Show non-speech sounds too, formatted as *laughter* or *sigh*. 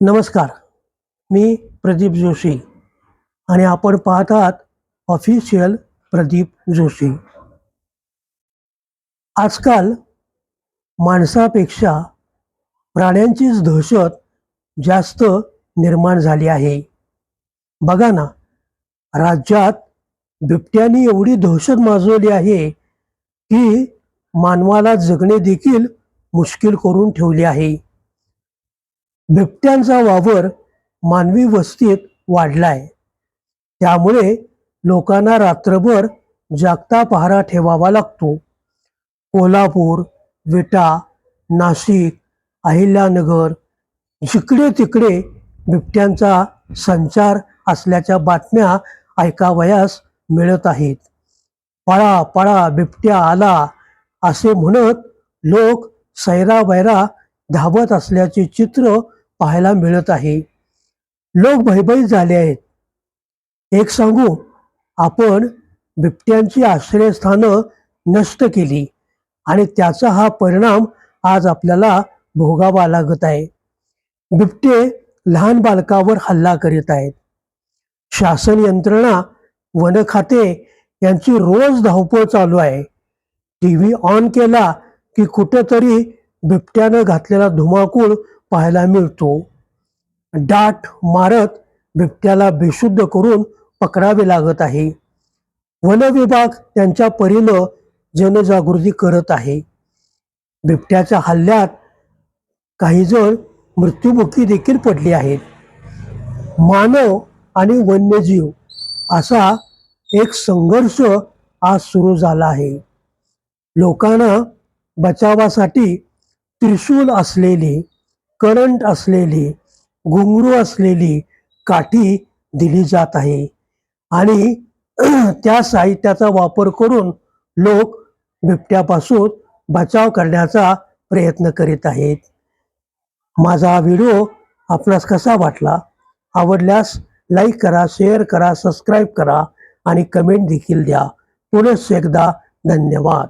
नमस्कार. मी प्रदीप जोशी आणि आपण पाहत आहात ऑफिशियल प्रदीप जोशी. आजकाल माणसापेक्षा प्राण्यांचीच दहशत जास्त निर्माण झाली आहे. बघा ना राज्यात बिबट्याने एवढी दहशत माजवली आहे की मानवाला जगणे देखील मुश्किल करून ठेवले आहे. बिबट्यांचा वावर मानवी वस्तीत वाढलाय. त्यामुळे लोकांना रात्रभर जागता पहारा ठेवावा लागतो. कोल्हापूर विटा नाशिक अहिल्यानगर जिकडे तिकडे बिबट्यांचा संचार असल्याच्या बातम्या ऐकावयास मिळत आहेत. पळा पळा बिबट्या आला असे म्हणत लोक सैरावैरा धावत असल्याचे चित्र पाहायला मिळत आहे. लोक भयभीत झाले आहेत. एक सांगू आपण बिबट्यांची आश्रयस्थानं नष्ट केली आणि त्याचा हा परिणाम आज आपल्याला भोगावा लागत आहे. बिबटे लहान बालकावर हल्ला करीत आहेत. शासन यंत्रणा वन खाते यांची रोज धावपळ चालू आहे. टी व्ही ऑन केला की कुठेतरी बिबट्यानं घातलेला धुमाकूळ पाहायला मिळतो. डाट मारत बिबट्याला बेशुद्ध करून पकडावे लागत आहे. वन विभाग त्यांच्या परीनं जनजागृती करत आहे. बिबट्याच्या हल्ल्यात काही जण मृत्युमुखी देखील पडले आहेत. मानव आणि वन्यजीव असा एक संघर्ष आज सुरू झाला आहे. लोकांना बचावासाठी त्रिशूल असलेली करंट असलेली घुंगरू असलेली काठी दिली जात आहे. आणि *clears throat* त्या साहित्याचा वापर करून लोक बिबट्यापासून बचाव करण्याचा प्रयत्न करीत आहेत. माझा व्हिडिओ आपणास कसा वाटला? आवडल्यास लाईक करा शेअर करा सबस्क्राईब करा आणि कमेंट देखील द्या. पुनश्च एकदा धन्यवाद.